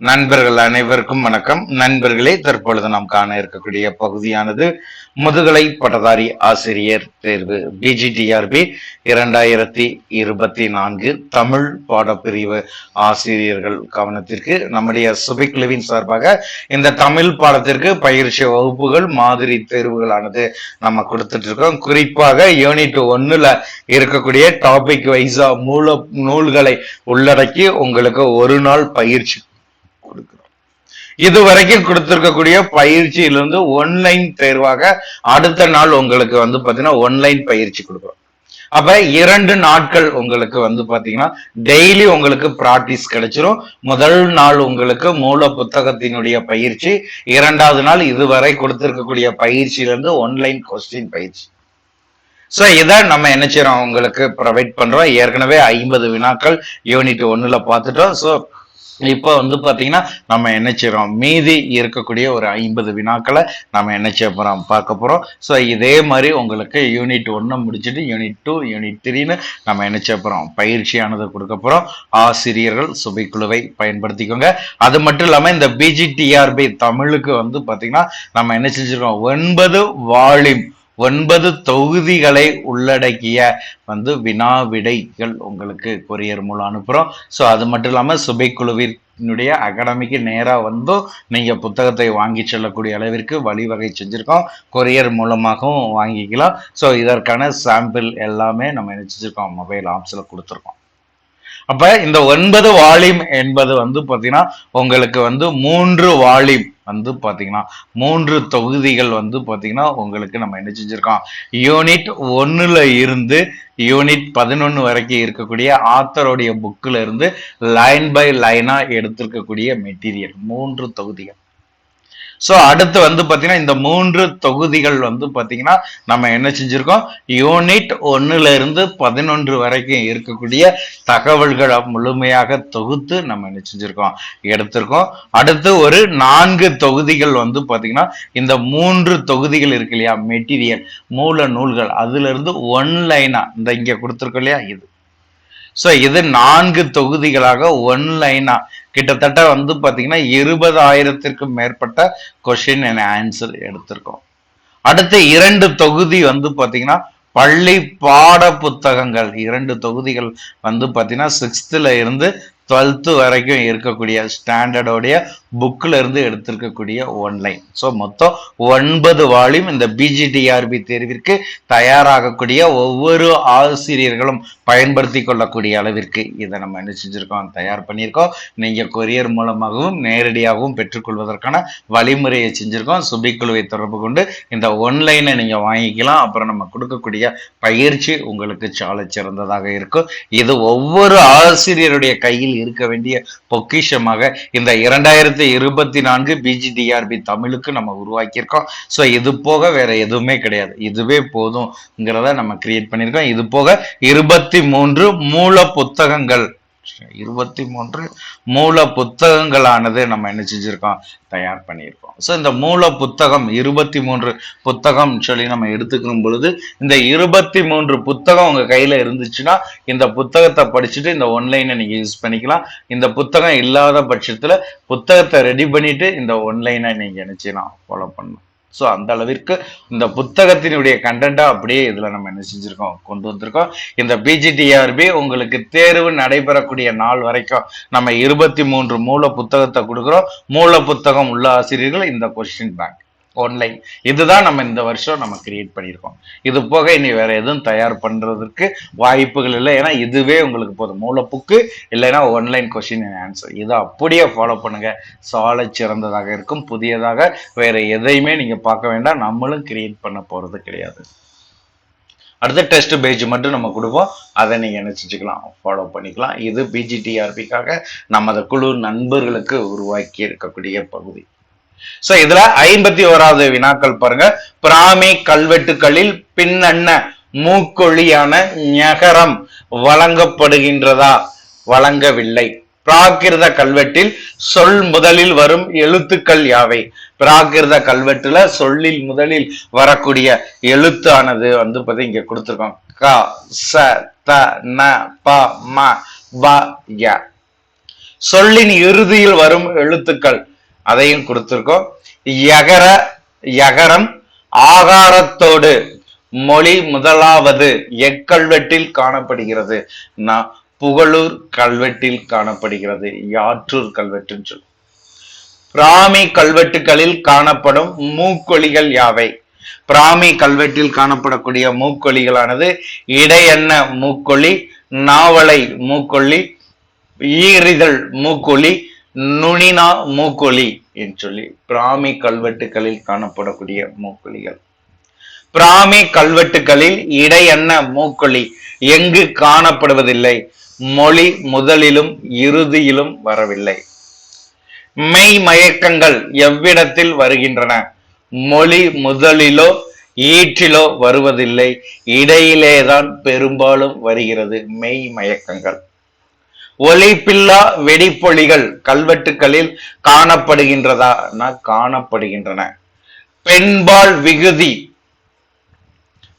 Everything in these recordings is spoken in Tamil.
நண்பர்கள் அனைவருக்கும் வணக்கம். நண்பர்களே தற்பொழுது நாம் காண இருக்கக்கூடிய பகுதியானது முதுகலை பட்டதாரி ஆசிரியர் தேர்வு பிஜிடிஆர்பி இரண்டாயிரத்தி இருபத்தி நான்கு தமிழ் பாடப்பிரிவு ஆசிரியர்கள் கவனத்திற்கு நம்முடைய சுபிக்குழுவின் சார்பாக இந்த தமிழ் பாடத்திற்கு பயிற்சி வகுப்புகள் மாதிரி தேர்வுகளானது நம்ம கொடுத்துட்டு இருக்கோம். குறிப்பாக யூனிட் ஒன்னுல இருக்கக்கூடிய டாபிக் வைஸா மூல நூல்களை உள்ளடக்கி உங்களுக்கு ஒரு நாள் பயிற்சி இதுவரைக்கும் கொடுத்திருக்கக்கூடிய பயிற்சியிலிருந்து ஒன்லைன் தேர்வாக அடுத்த நாள் உங்களுக்கு வந்து பாத்தீங்கன்னா ஒன்லைன் பயிற்சி கொடுக்குறோம். அப்ப இரண்டு நாட்கள் உங்களுக்கு வந்து பாத்தீங்கன்னா டெய்லி உங்களுக்கு பிராக்டிஸ் கிடைச்சிரும். முதல் நாள் உங்களுக்கு மூல புத்தகத்தினுடைய பயிற்சி இரண்டாவது நாள் இதுவரை கொடுத்திருக்கக்கூடிய பயிற்சியிலிருந்து ஒன்லைன் கொஸ்டின் பயிற்சி. ஸோ இதை நம்ம என்ன செய்யறோம்? உங்களுக்கு ப்ரொவைட் பண்றோம். ஏற்கனவே ஐம்பது வினாக்கள் யூனிட் ஒன்னுல பார்த்துட்டோம். ஸோ இப்போ வந்து பார்த்தீங்கன்னா நம்ம என்ன செய்கிறோம் மீதி இருக்கக்கூடிய ஒரு ஐம்பது வினாக்களை நம்ம என்ன செய்ய போகிறோம் பார்க்க போகிறோம் ஸோ இதே மாதிரி உங்களுக்கு யூனிட் ஒன்று முடிச்சுட்டு யூனிட் டூ யூனிட் த்ரீன்னு நம்ம என்ன செய்ய போகிறோம் பயிற்சியானது கொடுக்க போகிறோம் ஆசிரியர்கள் சுபைக்குழுவை பயன்படுத்திக்கோங்க. அது மட்டும் இல்லாமல் இந்த பிஜிடிஆர்பி தமிழுக்கு வந்து பார்த்தீங்கன்னா நம்ம என்ன செஞ்சிருக்கோம்? ஒன்பது வால்யூம் ஒன்பது தொகுதிகளை உள்ளடக்கிய வந்து வினா விடைகள் உங்களுக்கு கொரியர் மூலம் அனுப்புகிறோம் ஸோ அது மட்டும் இல்லாமல் சுபைக்குழுவினுடைய அகாடமிக்கு நேராக வந்தும் நீங்கள் புத்தகத்தை வாங்கி செல்லக்கூடிய அளவிற்கு வழிவகை செஞ்சுருக்கோம். கொரியர் மூலமாகவும் வாங்கிக்கலாம். ஸோ இதற்கான சாம்பிள் எல்லாமே நம்ம என்ன செஞ்சுருக்கோம் மொபைல் ஆப்ஸில் கொடுத்துருக்கோம். அப்ப இந்த ஒன்பது வால்யூம் என்பது வந்து பாத்தீங்கன்னா உங்களுக்கு வந்து மூன்று வால்யூம் வந்து பாத்தீங்கன்னா மூன்று தொகுதிகள் வந்து பாத்தீங்கன்னா உங்களுக்கு நம்ம என்ன செஞ்சிருக்கோம்? யூனிட் ஒன்னுல இருந்து யூனிட் பதினொன்னு வரைக்கும் இருக்கக்கூடிய ஆத்தருடைய புக்ல இருந்து லைன் பை லைனா எடுத்திருக்கக்கூடிய மெட்டீரியல் மூன்று தொகுதிகள். ஸோ அடுத்து வந்து பார்த்தீங்கன்னா இந்த மூன்று தொகுதிகள் வந்து பார்த்தீங்கன்னா நம்ம என்ன செஞ்சுருக்கோம்? யூனிட் ஒன்றுலேருந்து பதினொன்று வரைக்கும் இருக்கக்கூடிய தகவல்களை முழுமையாக தொகுத்து நம்ம என்ன செஞ்சுருக்கோம்? எடுத்திருக்கோம். அடுத்து ஒரு நான்கு தொகுதிகள் வந்து பார்த்தீங்கன்னா இந்த மூன்று தொகுதிகள் இருக்கு இல்லையா? மெட்டீரியல் மூல நூல்கள். அதுலேருந்து ஒன் லைனாக இந்த இங்கே கொடுத்துருக்கோம் இல்லையா? இது. ஸோ இது நான்கு தொகுதிகளாக ஒன் லைனா கிட்டத்தட்ட வந்து பாத்தீங்கன்னா இருபதாயிரத்திற்கும் மேற்பட்ட கொஷின் என ஆன்சர் எடுத்திருக்கோம். அடுத்து இரண்டு தொகுதி வந்து பாத்தீங்கன்னா பள்ளி பாட புத்தகங்கள் இரண்டு தொகுதிகள் வந்து பார்த்தீங்கன்னா சிக்ஸ்த்துல இருந்து டுவெல்த்து வரைக்கும் இருக்கக்கூடிய ஸ்டாண்டர்டோடைய புக்கில் இருந்து எடுத்திருக்கக்கூடிய ஒன்லைன் ஸோ மொத்தம் ஒன்பது வால்யூம் இந்த பிஜிடிஆர்பி தேர்விற்கு தயாராகக்கூடிய ஒவ்வொரு ஆசிரியர்களும் பயன்படுத்தி கொள்ளக்கூடிய அளவிற்கு இதை நம்ம என்ன செஞ்சிருக்கோம்? தயார் பண்ணியிருக்கோம். நீங்கள் கொரியர் மூலமாகவும் நேரடியாகவும் பெற்றுக்கொள்வதற்கான வழிமுறையை செஞ்சிருக்கோம். சுபிக்குழுவை தொடர்பு கொண்டு இந்த ஒன்லைனை நீங்கள் வாங்கிக்கலாம். அப்புறம் நம்ம கொடுக்கக்கூடிய பயிற்சி உங்களுக்கு சால சிறந்ததாக இருக்கும். இது ஒவ்வொரு ஆசிரியருடைய கையில் இருக்க வேண்டிய பொக்கிஷமாக இந்த இரண்டாயிரத்தி இருபத்தி நான்கு பிஜிடிஆர்பி தமிழுக்கு நம்ம உருவாக்கியிருக்கோம். ஸோ இது போக வேற எதுவுமே கிடையாது. இதுவே போதும்ங்கிறத நம்ம கிரியேட் பண்ணியிருக்கோம். இது போக இருபத்தி மூன்று மூல புத்தகங்கள் இருபத்தி மூன்று மூல புத்தகங்களானது நம்ம என்ன செஞ்சிருக்கோம்? தயார் பண்ணியிருக்கோம். ஸோ இந்த மூல புத்தகம் இருபத்தி மூன்று புத்தகம் சொல்லி நம்ம எடுத்துக்கும் பொழுது இந்த இருபத்தி மூன்று புத்தகம் உங்கள் கையில் இருந்துச்சுன்னா இந்த புத்தகத்தை படிச்சுட்டு இந்த ஒன்லைனை நீங்கள் யூஸ் பண்ணிக்கலாம். இந்த புத்தகம் இல்லாத பட்சத்தில் புத்தகத்தை ரெடி பண்ணிட்டு இந்த ஒன்லைனை நீங்கள் நினைச்சலாம் ஃபாலோ பண்ணணும் ஸோ அந்த அளவிற்கு இந்த புத்தகத்தினுடைய கண்டென்ட்டாக அப்படியே இதுல நம்ம என்ன செஞ்சிருக்கோம்? கொண்டு வந்திருக்கோம். இந்த பிஜிடிஆர்பி உங்களுக்கு தேர்வு நடைபெறக்கூடிய நாள் வரைக்கும் நம்ம இருபத்தி மூன்று மூல புத்தகத்தை கொடுக்குறோம். மூல புத்தகம் உள்ள ஆசிரியர்கள் இந்த கொஸ்டின் பேங்க் ஆன்லைன் இதுதான் நம்ம இந்த வருஷம் நம்ம கிரியேட் பண்ணியிருக்கோம். இது போக இனி வேற எதுவும் தயார் பண்றதுக்கு வாய்ப்புகள் இல்லை. ஏன்னா இதுவே உங்களுக்கு போதும். மூலப்புக்கு இல்லைன்னா ஒன்லைன் கொஸ்டின் ஆன்சர் இதை அப்படியே ஃபாலோ பண்ணுங்க. சாலை சிறந்ததாக இருக்கும். புதியதாக வேற எதையுமே நீங்க பார்க்க வேண்டாம். நம்மளும் கிரியேட் பண்ண போறது கிடையாது. அடுத்த டெஸ்ட் பேஜ் மட்டும் நம்ம கொடுப்போம். அதை நீங்கள் நினச்சிச்சுக்கலாம் ஃபாலோ பண்ணிக்கலாம். இது பிஜிடிஆர்பிக்காக நமது குழு நண்பர்களுக்கு உருவாக்கி இருக்கக்கூடிய பகுதி. சோ இதுல ஐம்பத்தி ஓராவது வினாக்கள் பாருங்க. பிராமி கல்வெட்டுகளில் பின்னண்ண மூக்கொழியான ஞகரம் வழங்கப்படுகின்றதா? வழங்கவில்லை. பிராகிருத கல்வெட்டில் சொல் முதலில் வரும் எழுத்துக்கள் யாவை? பிராகிருத கல்வெட்டுல சொல்லில் முதலில் வரக்கூடிய எழுத்தானது வந்து பத்தி இங்க கொடுத்துருக்கோம். க ச த ந ப ம ப ய. சொல்லின் இறுதியில் வரும் எழுத்துக்கள் அதையும் கொடுத்துருக்கோம். யகர யகரம் ஆகாரத்தோடு மொழி முதலாவது எக்கல்வெட்டில் காணப்படுகிறது. நான் புகழூர் கல்வெட்டில் காணப்படுகிறது. யாற்றூர் கல்வெட்டுன்னு சொல்லுவோம் பிராமி கல்வெட்டுகளில் காணப்படும் மூக்கொலிகள் யாவை? பிராமி கல்வெட்டில் காணப்படக்கூடிய மூக்கொலிகளானது இடையெண்ண மூக்கொலி நாவலை மூக்கொல்லி ஈரிதழ் மூக்கொலி நுனினா மூக்கொலி என்று சொல்லி பிராமி கல்வெட்டுகளில் காணப்படக்கூடிய மூக்கொலிகள். பிராமி கல்வெட்டுகளில் இடையெண்ண மூக்கொலி? எங்கு காணப்படுவதில்லை. மொழி முதலிலும் இறுதியிலும் வரவில்லை. மெய் மயக்கங்கள் எவ்விடத்தில் வருகின்றன? மொழி முதலிலோ ஈற்றிலோ வருவதில்லை. இடையிலேதான் பெரும்பாலும் வருகிறது மெய் மயக்கங்கள். ஒளிப்பில்லா வெடிப்பொலிகள் கல்வெட்டுகளில் காணப்படுகின்றதா? காணப்படுகின்றன. பெண்பால் விகுதி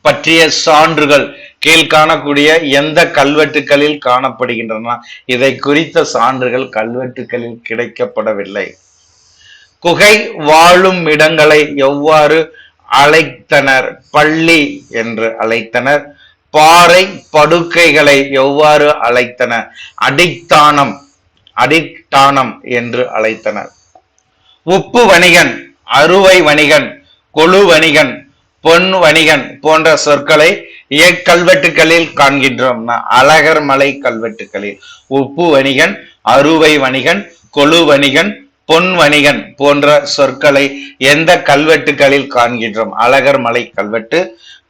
பற்றிய சான்றுகள் கீழ் காணக்கூடிய எந்த கல்வெட்டுகளில் காணப்படுகின்றன? இதை குறித்த சான்றுகள் கல்வெட்டுகளில் கிடைக்கப்படவில்லை. குகை வாழும் இடங்களை எவ்வாறு அழைத்தனர்? பள்ளி என்று அழைத்தனர். பாறை படுக்கைகளை எவ்வாறு அழைத்தன? அடித்தானம் அடித்தானம் என்று அழைத்தனர். உப்பு வணிகன் அறுவை வணிகன் கொழு வணிகன் பொன் வணிகன் போன்ற சொற்களை இயக்கல்வெட்டுகளில் காண்கின்றோம். அழகர் மலை கல்வெட்டுகளில் உப்பு வணிகன் அறுவை வணிகன் கொழு வணிகன் பொன் வணிகன் போன்ற சொற்களை எந்த கல்வெட்டுகளில் காண்கின்றோம்? அழகர் மலை கல்வெட்டு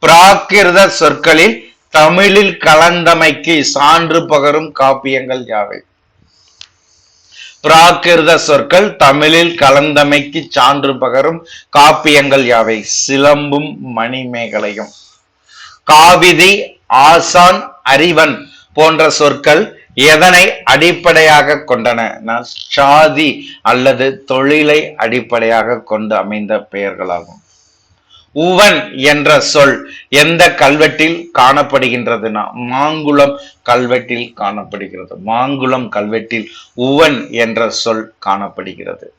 பிராகிருத சொற்களில் தமிழில் கலந்தமைக்கு சான்று பகரும் காப்பியங்கள் யாவை? பிராகிருத சொற்கள் தமிழில் கலந்தமைக்கு சான்று பகரும் காப்பியங்கள் யாவை? சிலம்பும் மணிமேகலையும். காவிதி ஆசான் அறிவன் போன்ற சொற்கள் எதனை அடிப்படையாக கொண்டன? சாதி அல்லது தொழிலை அடிப்படையாக கொண்டு அமைந்த பெயர்களாகும். உவன் என்ற சொல் எந்த கல்வெட்டில் காணப்படுகின்றதுனா மாங்குளம் கல்வெட்டில் காணப்படுகிறது. மாங்குளம் கல்வெட்டில் உவன் என்ற சொல் காணப்படுகிறது.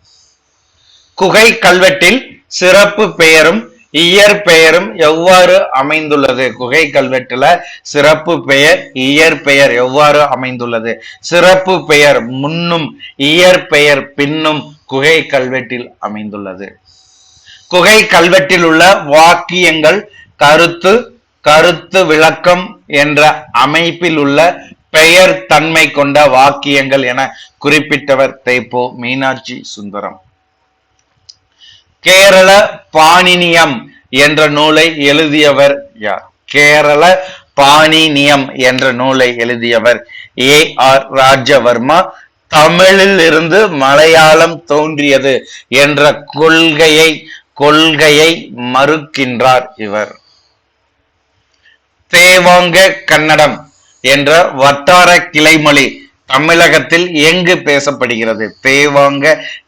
குகை கல்வெட்டில் சிறப்பு பெயரும் இயற்பெயரும் எவ்வாறு அமைந்துள்ளது? குகை கல்வெட்டுல சிறப்பு பெயர் இயற்பெயர் எவ்வாறு அமைந்துள்ளது? சிறப்பு பெயர் முன்னும் இயற்பெயர் பின்னும் குகை கல்வெட்டில் அமைந்துள்ளது. குகை கல்வெட்டில் உள்ள வாக்கியங்கள் கருத்து கருத்து விளக்கம் என்ற அமைப்பில் உள்ள பெயர் தன்மை கொண்ட வாக்கியங்கள் என குறிப்பிட்டவர் தேப்போ மீனாட்சி சுந்தரம். கேரள பாணினியம் என்ற நூலை எழுதியவர் யார்? கேரள பாணினியம் என்ற நூலை எழுதியவர் ஏ ஆர் ராஜவர்மா. தமிழில் இருந்து மலையாளம் தோன்றியது என்ற கொள்கையை கொள்கையை மறுக்கின்றார் இவர். தேவாங்க கன்னடம் என்ற வட்டார கிளைமொழி தமிழகத்தில் எங்கு பேசப்படுகிறது? தேவாங்க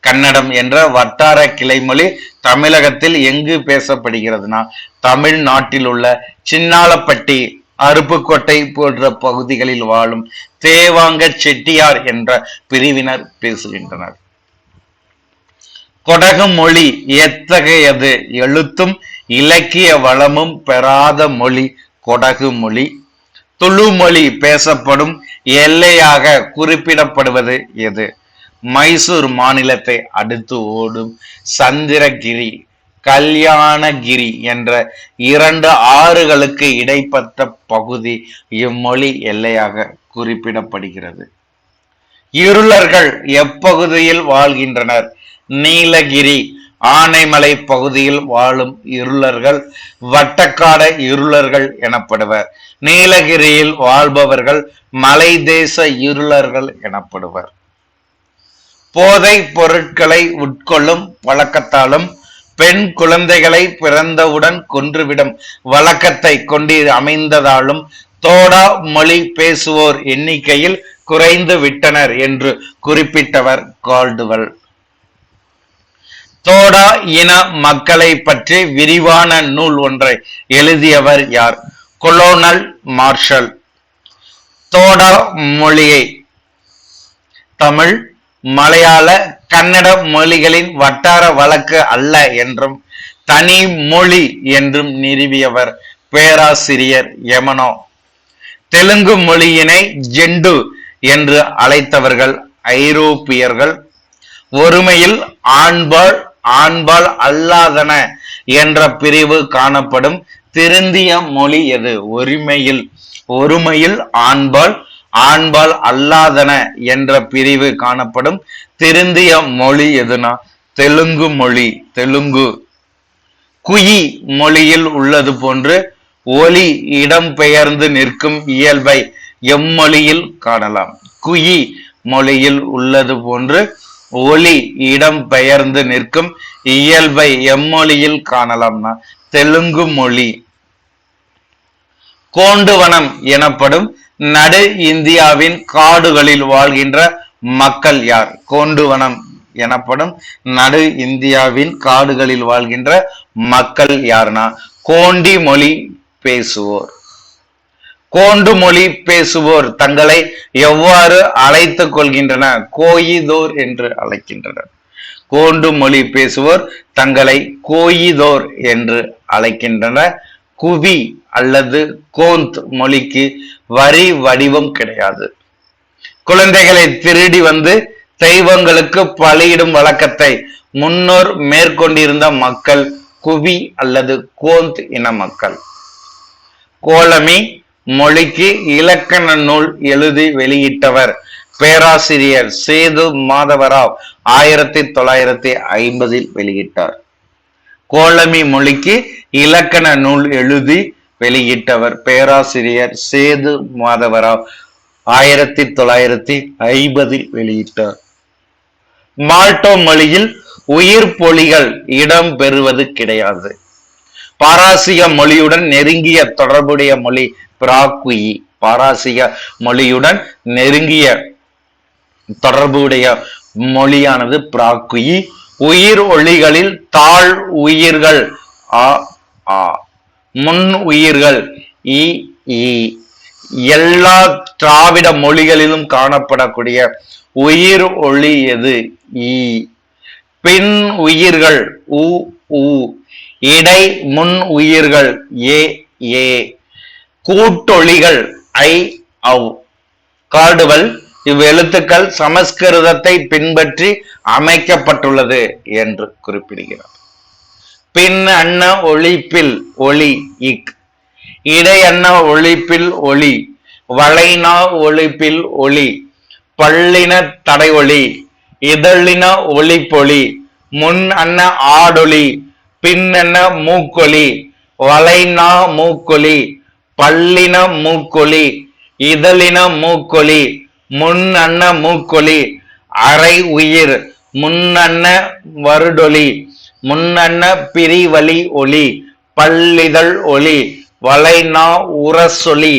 கன்னடம் என்ற வட்டார கிளைமொழி தமிழகத்தில் எங்கு பேசப்படுகிறதுனா தமிழ்நாட்டில் உள்ள சின்னாலப்பட்டி அருப்புக்கோட்டை போன்ற பகுதிகளில் வாழும் தேவாங்க செட்டியார் என்ற பிரிவினர் பேசுகின்றனர். கொடகு மொழி எத்தகையது? எழுத்தும் இலக்கிய வளமும் பெறாத மொழி கொடகு மொழி துளுமொழி பேசப்படும் எல்லையாக குறிப்பிடப்படுவது எது? மைசூர் மாநிலத்தை அடுத்து ஓடும் சந்திரகிரி கல்யாணகிரி என்ற இரண்டு ஆறுகளுக்கு இடைப்பட்ட பகுதி இம்மொழி எல்லையாக குறிப்பிடப்படுகிறது. இருளர்கள் எப்பகுதியில் வாழ்கின்றனர்? நீலகிரி ஆனைமலை பகுதியில் வாழும் இருளர்கள் வட்டக்காட இருளர்கள் எனப்படுவர். நீலகிரியில் வாழ்பவர்கள் மலை தேச இருளர்கள் எனப்படுவர். போதை பொருட்களை உட்கொள்ளும் வழக்கத்தாலும் பெண் குழந்தைகளை பிறந்தவுடன் கொன்றுவிடும் வழக்கத்தை கொண்டு அமைந்ததாலும் தோடா மொழி பேசுவோர் எண்ணிக்கையில் குறைந்து விட்டனர் என்று குறிப்பிட்டவர் கால்டுவல். தோடா இன மக்களை பற்றி விரிவான நூல் ஒன்றை எழுதியவர் யார்? Colonel Marshall. தோடா மொழியை. தமிழ் மலையாள கன்னட மொழிகளின் வட்டார வழக்கு அல்ல என்றும் தனி மொழி என்றும் நிறுவியவர் பேராசிரியர் யமனோ. தெலுங்கு மொழியினை ஜெண்டு என்று அழைத்தவர்கள் ஐரோப்பியர்கள். ஒருமையில் ஆண்பால் ஆண்பால் அல்லாதன என்ற பிரிவு காணப்படும் திருந்திய மொழி எது? ஒருமையில். ஒருமையில் ஆண்பால் ஆண்பால் அல்லாதன என்ற பிரிவு காணப்படும் திருந்திய மொழி எதுனா? தெலுங்கு மொழி தெலுங்கு. குயி மொழியில் உள்ளது போன்று ஒலி இடம்பெயர்ந்து நிற்கும் இயல்பை எம்மொழியில் காணலாம். குயி மொழியில் உள்ளது போன்று ஒலி இடம்பெயர்ந்து நிற்கும் இயல்பை எம்மொழியில் காணலாம்னா தெலுங்கு மொழி. கோண்டுவனம் எனப்படும் நடு இந்தியாவின் காடுகளில் வாழ்கின்ற மக்கள் யார்? கோண்டுவனம் எனப்படும் நடு இந்தியாவின் காடுகளில் வாழ்கின்ற மக்கள் யார்னா? கோண்டி மொழி பேசுவோர். கோண்டு மொழி பேசுவோர் தங்களை எவ்வாறு அழைத்துக் கொள்கின்றன? கோயிதோர் என்று அழைக்கின்றனர். கோண்டு மொழி பேசுவோர் தங்களை கோயிதோர் என்று அழைக்கின்றனர் குவி அல்லது கோந்த் மொழிக்கு வரி வடிவம் கிடையாது. குழந்தைகளை திருடி வந்து தெய்வங்களுக்கு பலியிடும் வழக்கத்தை முன்னோர் மேற்கொண்டிருந்த மக்கள் குவி அல்லது கோந்த் இன மக்கள். கோலமி மொழிக்கு இலக்கண நூல் எழுதி வெளியிட்டவர். பேராசிரியர் சேது மாதவராவ் ஆயிரத்தி தொள்ளாயிரத்தி ஐம்பதில் வெளியிட்டார். கோலமி மொழிக்கு இலக்கண நூல் எழுதி வெளியிட்டவர் பேராசிரியர் சேது மாதவராவ் ஆயிரத்தி தொள்ளாயிரத்தி ஐம்பதில் வெளியிட்டார். மால்டோ மொழியில் உயிர் பொலிகள் இடம் பெறுவது கிடையாது. பாராசிய மொழியுடன் நெருங்கிய தொடர்புடைய மொழி பிராக்குயி பாராசிக மொழியுடன் நெருங்கிய தொடர்புடைய மொழியானது பிராக்குயி உயிர் ஒளிகளில் தாழ் உயிர்கள். ஆ ஆ. முன் உயிர்கள். இ எல்லா திராவிட மொழிகளிலும் காணப்படக்கூடிய உயிர் ஒளி எது? ஈ பின் உயிர்கள். உ உ. இடை முன் உயிர்கள். ஏ ஏ. கூட்டொளிகள் ஐ அவ் காடுவல் இவ்வெழுத்துக்கள் சமஸ்கிருதத்தை பின்பற்றி அமைக்கப்பட்டுள்ளது என்று குறிப்பிடுகிறார். பின் அண்ண ஒளிப்பில் ஒளி இக். இடை அண்ண ஒழிப்பில் ஒளி வளைனா ஒழிப்பில் ஒளி பள்ளின தடை ஒளி இதழின ஒளிப்பொலி முன் அண்ண ஆடொளி அண்ண மூக்கொலி வளைனா மூக்கொலி பல்லின மூக்கொலி இதழின மூக்கொலி முன்னண்ண மூக்கொலி அரை உயிர் முன்னன்ன வருடொலி முன்னன்ன பிரிவழி ஒளி பல்லிதழ் ஒளி வளைனா உரசொலி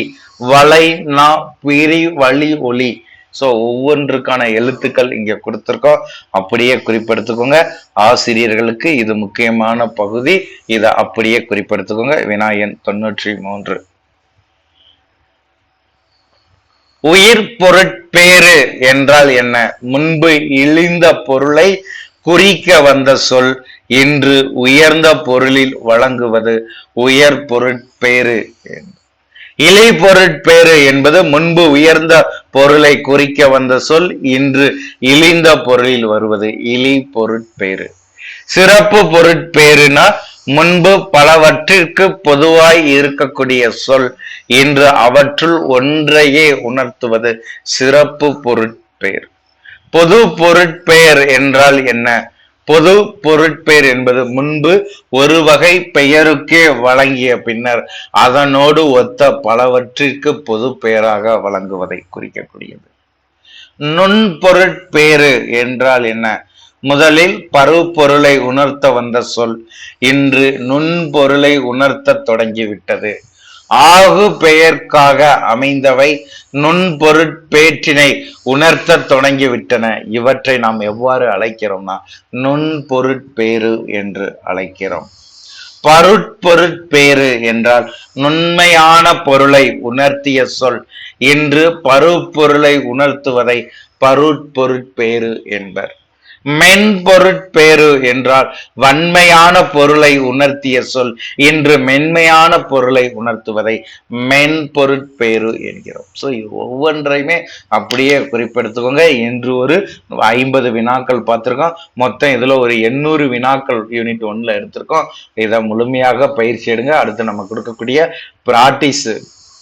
வளைனா பிரிவழி ஒளி சோ ஒவ்வொன்றுக்கான எழுத்துக்கள் இங்க கொடுத்துருக்கோம். அப்படியே குறிப்பெடுத்துக்கோங்க. ஆசிரியர்களுக்கு இது முக்கியமான பகுதி. இதை அப்படியே குறிப்பெடுத்துக்கோங்க. வினாயன் தொண்ணூற்றி மூன்று. உயிர் பொருட்பேறு என்றால் என்ன? முன்பு இழிந்த பொருளை குறிக்க வந்த சொல் இன்று உயர்ந்த பொருளில் வழங்குவது உயர் பொருட்பேறு. இலை பொருட்பேறு என்பது முன்பு உயர்ந்த பொருளை குறிக்க வந்த சொல் இன்று இழிந்த பொருளில் வருவது இலி பொருட்பேறு. சிறப்பு பொருட்பேறுனா முன்பு பலவற்றிற்கு பொதுவாய் இருக்கக்கூடிய சொல் இன்று அவற்றுள் ஒன்றையே உணர்த்துவது சிறப்பு பொருட்பெயர் பொது பொருட்பெயர் என்றால் என்ன? பொது பொருட்பெயர் என்பது முன்பு ஒரு வகை பெயருக்கே வழங்கிய பின்னர் அதனோடு ஒத்த பலவற்றிற்கு பொது பெயராக வழங்குவதை குறிக்கக்கூடியது. நுண்பொருட்பேறு என்றால் என்ன? முதலில் பருப்பொருளை உணர்த்த வந்த சொல் இன்று நுண்பொருளை உணர்த்த தொடங்கிவிட்டது. ஆகு பெயர்க்காக அமைந்தவை நுண்பொருட்பேற்றினை உணர்த்த தொடங்கிவிட்டன. இவற்றை நாம் எவ்வாறு அழைக்கிறோம்னா நுண்பொருட்பேறு என்று அழைக்கிறோம். பருட்பொருட்பேறு என்றால் நுண்மையான பொருளை உணர்த்திய சொல் இன்று பருப்பொருளை உணர்த்துவதை பருட்பொருட்பேறு என்பர். மென்பொருட்பேறு என்றால் வன்மையான பொருளை உணர்த்திய சொல். இன்று மென்மையான பொருளை உணர்த்துவதை மென்பொருட்பேறு என்கிறோம். ஸோ ஒவ்வொன்றையுமே அப்படியே குறிப்பெடுத்துக்கோங்க. இன்று ஒரு ஐம்பது வினாக்கள் பார்த்துருக்கோம். மொத்தம் இதில் ஒரு எண்ணூறு வினாக்கள் யூனிட் ஒன்றில் எடுத்திருக்கோம். இதை முழுமையாக பயிற்சி எடுங்க. அடுத்து நம்ம கொடுக்கக்கூடிய பிராக்டிஸ்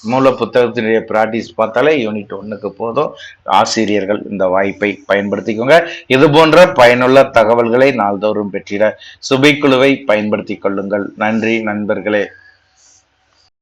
மூல புத்தகத்தினுடைய பிராக்டிஸ் பார்த்தாலே யூனிட் ஒன்றுக்கு போதும். ஆசிரியர்கள் இந்த வாய்ப்பை பயன்படுத்திக்கோங்க. இது போன்ற பயனுள்ள தகவல்களை நாள்தோறும் பெற்றிட சுபைக்குழுவை பயன்படுத்திக் கொள்ளுங்கள். நன்றி நண்பர்களே.